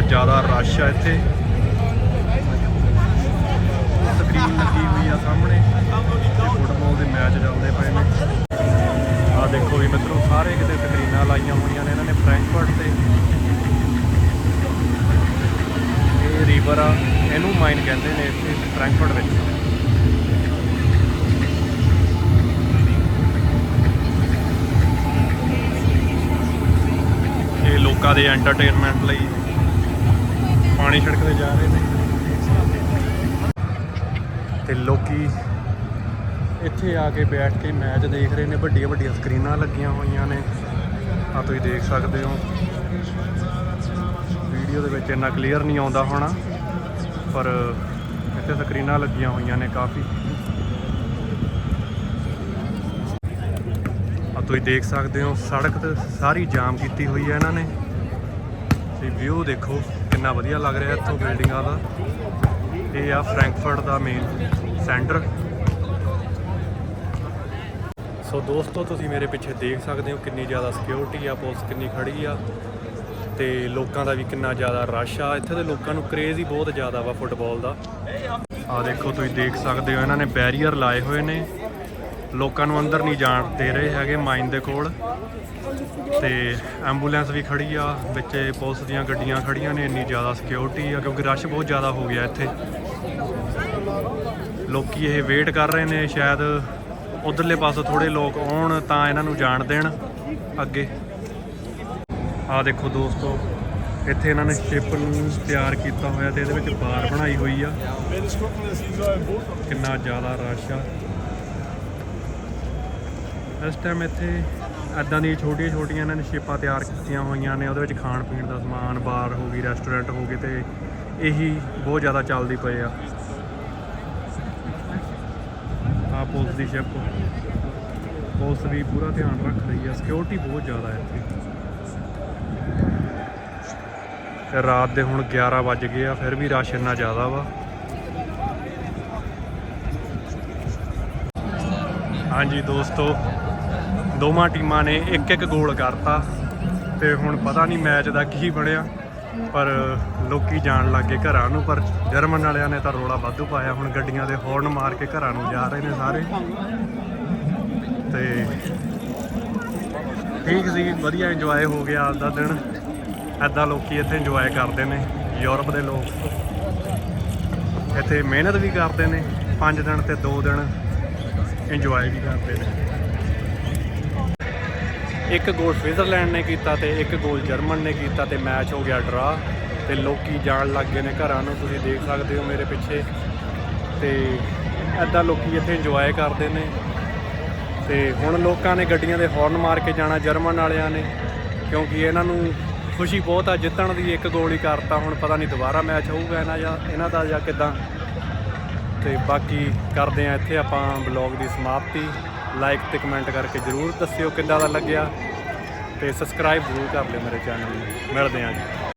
ਜ਼ਿਆਦਾ ਰਸ਼ ਆ ਇੱਥੇ। ਸਕਰੀਨ ਲੱਗੀ ਹੋਈ ਆ ਸਾਹਮਣੇ। ਫੁੱਟਬਾਲ ਦੇ ਮੈਚ ਚੱਲਦੇ ਪਏ ਨੇ। ਆ ਦੇਖੋ ਵੀ ਮਿੱਤਰੋ, ਸਾਰੇ ਕਿਤੇ ਸਕਰੀਨਾਂ ਲਾਈਆਂ ਹੋਈਆਂ ਨੇ ਇਹਨਾਂ ਨੇ ਫ੍ਰੈਂਕਫਰਟ ਤੇ। ਇਹ ਰਿਵਰ ਆ, ਇਹਨੂੰ ਮਾਈਨ ਕਹਿੰਦੇ ਨੇ ਇੱਥੇ, ਫ੍ਰੈਂਕਫਰਟ ਵਿੱਚ। ਲੋਕਾਂ ਦੇ ਐਂਟਰਟੇਨਮੈਂਟ ਲਈ ਪਾਣੀ ਛਿੜਕਦੇ ਜਾ ਰਹੇ ਨੇ। ਤੇ ਲੋਕੀ ਇੱਥੇ ਆ ਕੇ ਬੈਠ ਕੇ ਮੈਚ ਦੇਖ ਰਹੇ ਨੇ ਵੱਡੀਆਂ ਵੱਡੀਆਂ ਸਕਰੀਨਾਂ ਲੱਗੀਆਂ ਹੋਈਆਂ ਨੇ। ਆ ਤੁਸੀਂ ਦੇਖ ਸਕਦੇ ਹੋ। ਵੀਡੀਓ ਦੇ ਵਿੱਚ ਇੰਨਾ ਕਲੀਅਰ ਨਹੀਂ ਆਉਂਦਾ ਹੋਣਾ, ਪਰ ਇੱਥੇ ਸਕਰੀਨਾਂ ਲੱਗੀਆਂ ਹੋਈਆਂ ਨੇ ਕਾਫੀ। ਆ ਤੁਸੀਂ ਦੇਖ ਸਕਦੇ ਹੋ, ਸੜਕ ਤੇ ਸਾਰੀ ਜਾਮ ਕੀਤੀ ਹੋਈ ਹੈ ਇਹਨਾਂ ਨੇ। ਤੇ ਵਿਊ ਦੇਖੋ। ਕਿੰਨਾ ਵਧੀਆ ਲੱਗ ਰਿਹਾ ਇੱਥੋਂ ਬਿਲਡਿੰਗਾਂ ਦਾ। ਇਹ ਆ ਫ੍ਰੈਂਕਫਰਟ ਦਾ ਮੇਨ ਸੈਂਟਰ ਸੋ ਦੋਸਤੋ, ਤੁਸੀਂ ਮੇਰੇ ਪਿੱਛੇ ਦੇਖ ਸਕਦੇ ਹੋ ਕਿੰਨੀ ਜ਼ਿਆਦਾ ਸਿਕਿਉਰਿਟੀ ਆ, ਪੁਲਿਸ ਕਿੰਨੀ ਖੜੀ ਆ। ਤੇ ਲੋਕਾਂ ਦਾ ਵੀ ਕਿੰਨਾ ਜ਼ਿਆਦਾ ਰਸ਼ ਆ। ਇੱਥੇ ਦੇ ਲੋਕਾਂ ਨੂੰ ਕਰੇਜ਼ ਹੀ ਬਹੁਤ ਜ਼ਿਆਦਾ ਵਾ ਫੁੱਟਬਾਲ ਦਾ। ਆ ਦੇਖੋ, ਤੁਸੀਂ ਦੇਖ ਸਕਦੇ ਹੋ, ਇਹਨਾਂ ਨੇ ਬੈਰੀਅਰ ਲਾਏ ਹੋਏ ਨੇ। ਲੋਕਾਂ ਨੂੰ ਅੰਦਰ ਨਹੀਂ ਜਾਣ ਦੇ ਰਹੇ ਹੈਗੇ ਮਾਈਨ ਦੇ ਕੋਲ। ਤੇ ਐਂਬੂਲੈਂਸ ਵੀ ਖੜੀ ਆ, ਵਿੱਚ ਪੁਲਿਸ ਦੀਆਂ ਗੱਡੀਆਂ ਖੜੀਆਂ ਨੇ, ਇੰਨੀ ਜ਼ਿਆਦਾ ਸਿਕਿਉਰਿਟੀ ਆ, ਕਿਉਂਕਿ ਰਸ਼ ਬਹੁਤ ਜ਼ਿਆਦਾ ਹੋ ਗਿਆ ਇੱਥੇ। ਲੋਕੀ ਇਹ ਵੇਟ ਕਰ ਰਹੇ ਨੇ, ਸ਼ਾਇਦ ਉਧਰਲੇ ਪਾਸੋਂ ਥੋੜੇ ਲੋਕ ਆਉਣ ਤਾਂ ਇਹਨਾਂ ਨੂੰ ਜਾਣ ਦੇਣ ਅੱਗੇ। ਆ ਦੇਖੋ ਦੋਸਤੋ, ਇੱਥੇ ਇਹਨਾਂ ਨੇ ਸ਼ਿਪ ਨੂੰ ਤਿਆਰ ਕੀਤਾ ਹੋਇਆ ਤੇ ਇਹਦੇ ਵਿੱਚ ਬਾਰ ਬਣਾਈ ਹੋਈ ਆ। ਕਿੰਨਾ ਜ਼ਿਆਦਾ ਰਸ਼ ਆ। ਇਸ ਟਾਈਮ ਇੱਥੇ ਐਦਾਂ ਦੀਆਂ ਛੋਟੀਆਂ ਛੋਟੀਆਂ ਇਹਨਾਂ ਨੇ ਸ਼ਿਪਾਂ ਤਿਆਰ ਕੀਤੀਆਂ ਹੋਈਆਂ ਨੇ, ਉਹਦੇ ਵਿੱਚ ਖਾਣ ਪੀਣ ਦਾ ਸਮਾਨ, ਬਾਰ ਹੋ ਗਈ ਰੈਸਟੋਰੈਂਟ ਹੋ ਗਏ ਤੇ ਇਹੀ ਬਹੁਤ ਜ਼ਿਆਦਾ ਚੱਲਦੀ ਪਏ ਆ। ਆ ਪੁਲਿਸ ਦੀ ਸ਼ਿਪ ਪੁਲਿਸ ਵੀ ਪੂਰਾ ਧਿਆਨ ਰੱਖ ਰਹੀ ਆ। ਸਿਕਿਉਰਿਟੀ ਬਹੁਤ ਜ਼ਿਆਦਾ ਹੈ ਇੱਥੇ। ਰਾਤ ਦੇ ਹੁਣ 11 ਵੱਜ ਗਏ ਆ, ਫਿਰ ਵੀ ਰਸ਼ ਇੰਨਾ ਜ਼ਿਆਦਾ ਵਾ। ਹਾਂਜੀ ਦੋਸਤੋ ਦੋਵਾਂ ਟੀਮਾਂ ਨੇ ਇੱਕ ਇੱਕ ਗੋਲ ਕਰਤਾ ਤੇ ਹੁਣ ਪਤਾ ਨਹੀਂ ਮੈਚ ਦਾ ਕੀ ਬਣਿਆ, ਪਰ ਲੋਕੀ ਜਾਣ ਲੱਗੇ ਘਰਾਂ ਨੂੰ, ਪਰ ਜਰਮਨ ਵਾਲਿਆਂ ਨੇ ਤਾਂ ਰੋਲਾ ਵਾਧੂ ਪਾਇਆ। ਹੁਣ ਗੱਡੀਆਂ ਦੇ ਹੌਰਨ ਮਾਰ ਕੇ ਘਰਾਂ ਨੂੰ ਜਾ ਰਹੇ ਨੇ ਸਾਰੇ। ਤੇ ਠੀਕ ਸੀ, ਵਧੀਆ ਇੰਜੋਏ ਹੋ ਗਿਆ ਅੱਜ ਦਾ ਦਿਨ। ਐਦਾਂ ਲੋਕੀ ਇੱਥੇ ਇੰਜੋਏ ਕਰਦੇ ਨੇ, ਯੂਰਪ ਦੇ ਲੋਕ। ਇੱਥੇ ਮਿਹਨਤ ਵੀ ਕਰਦੇ ਨੇ 5 ਦਿਨ ਤੇ 2 ਦਿਨ ਇੰਜੋਏ ਵੀ ਕਰਦੇ ਨੇ। ਇੱਕ ਗੋਲ ਸਵਿਟਜ਼ਰਲੈਂਡ ਨੇ ਕੀਤਾ ਤੇ ਇੱਕ ਗੋਲ ਜਰਮਨ ਨੇ ਕੀਤਾ ਤੇ ਮੈਚ ਹੋ ਗਿਆ ਡਰਾ ਤੇ ਲੋਕੀ ਜਾਣ ਲੱਗ ਗਏ ਨੇ ਘਰਾਂ ਨੂੰ, ਤੁਸੀਂ ਦੇਖ ਸਕਦੇ ਹੋ ਮੇਰੇ ਪਿੱਛੇ। ਤੇ ਐਦਾਂ ਲੋਕੀ ਇੱਥੇ ਇੰਜੋਏ ਕਰਦੇ ਨੇ। ਤੇ ਹੁਣ ਲੋਕਾਂ ਨੇ ਗੱਡੀਆਂ ਦੇ ਹੌਰਨ ਮਾਰ ਕੇ ਜਾਣਾ ਜਰਮਨ ਵਾਲਿਆਂ ਨੇ, ਕਿਉਂਕਿ ਇਹਨਾਂ ਨੂੰ ਖੁਸ਼ੀ ਬਹੁਤ ਆ ਜਿੱਤਣ ਦੀ, ਇੱਕ ਗੋਲ ਹੀ ਕਰਤਾ। ਹੁਣ ਪਤਾ ਨਹੀਂ ਦੁਬਾਰਾ ਮੈਚ ਹੋਊਗਾ ਇਹਨਾਂ ਜਾਂ ਇਹਨਾਂ ਦਾ ਜਾਂ ਕਿਦਾਂ। ਤੇ ਬਾਕੀ ਕਰਦੇ ਆ ਇੱਥੇ ਆਪਾਂ ਬਲੌਗ ਦੀ ਸਮਾਪਤੀ। ਲਾਈਕ ਤੇ ਕਮੈਂਟ ਕਰਕੇ ਜਰੂਰ ਦੱਸਿਓ ਕਿੱਦਾਂ ਦਾ ਲੱਗਿਆ ਤੇ ਸਬਸਕ੍ਰਾਈਬ ਜ਼ਰੂਰ ਕਰ ਲਿਓ ਮੇਰੇ ਚੈਨਲ ਨੂੰ। ਮਿਲਦੇ ਆਂ ਜੀ।